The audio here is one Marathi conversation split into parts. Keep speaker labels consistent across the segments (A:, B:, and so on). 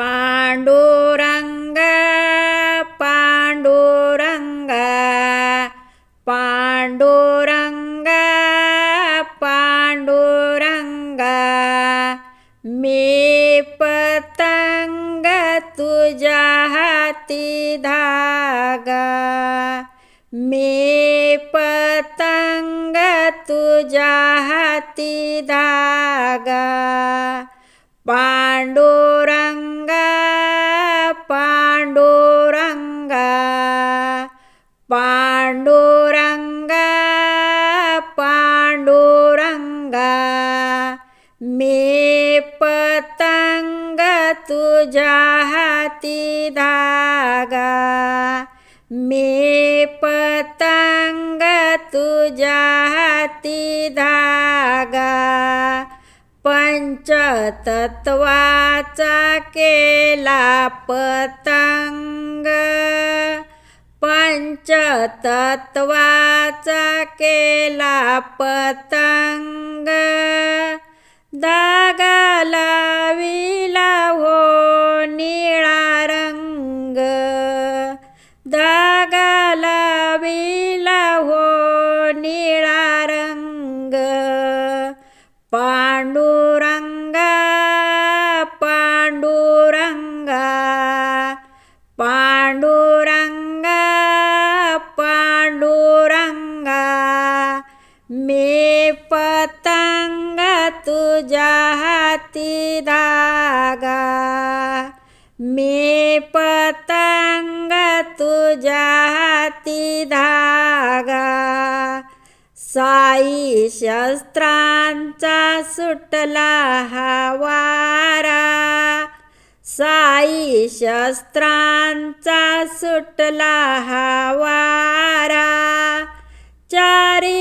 A: पांडुरंगा पांडुरंगा पांडुरंगा पांडुरंगा मी पतंग तुझ्या हाती धागा मी पतंग तुझ्या हाती धागा पांडू पांडुरंगा पांडुरंगा मी पतंग तुझ्या हाती धागा. मी पतंग तुझ्या हाती धागा. पंचतत्वाचा केला पतंग. तत्वाचा केला पतंग. धागा लाविला हो निळा रंग. धागा लाविला हो निळा रंग. पांडू पतंग तुझ्या हाती धागा. मी पतंग तुझ्या हाती धागा. साई शस्त्रांचा सुटला हवारा. साई शस्त्रांचा सुटला हवारा. चारी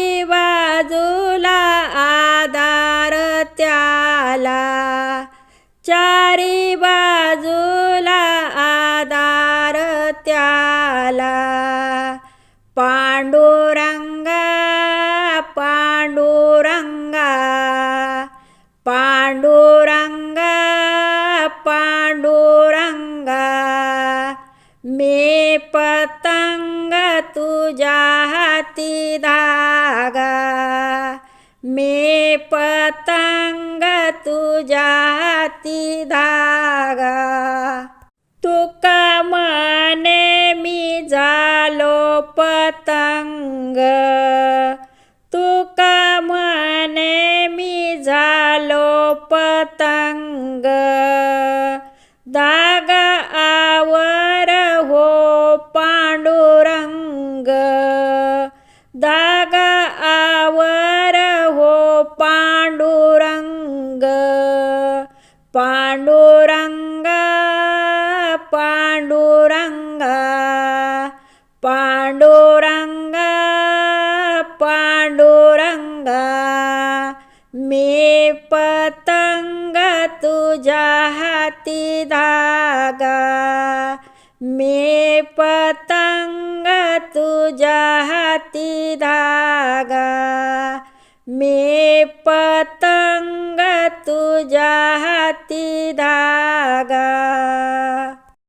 A: पांडुरंगा मी पतंग तुझ्या हाती धागा. मी पतंग तुझ्या हाती धागा. तुका म्हणे मी झालो पतंग. पांडुरंगा पांडुरंगा पांडुरंगा पांडुरंगा मी पतंग तुझ्या हाती धागा. मी पतंग तुझ्या हाती धागा. मी पतंग 다가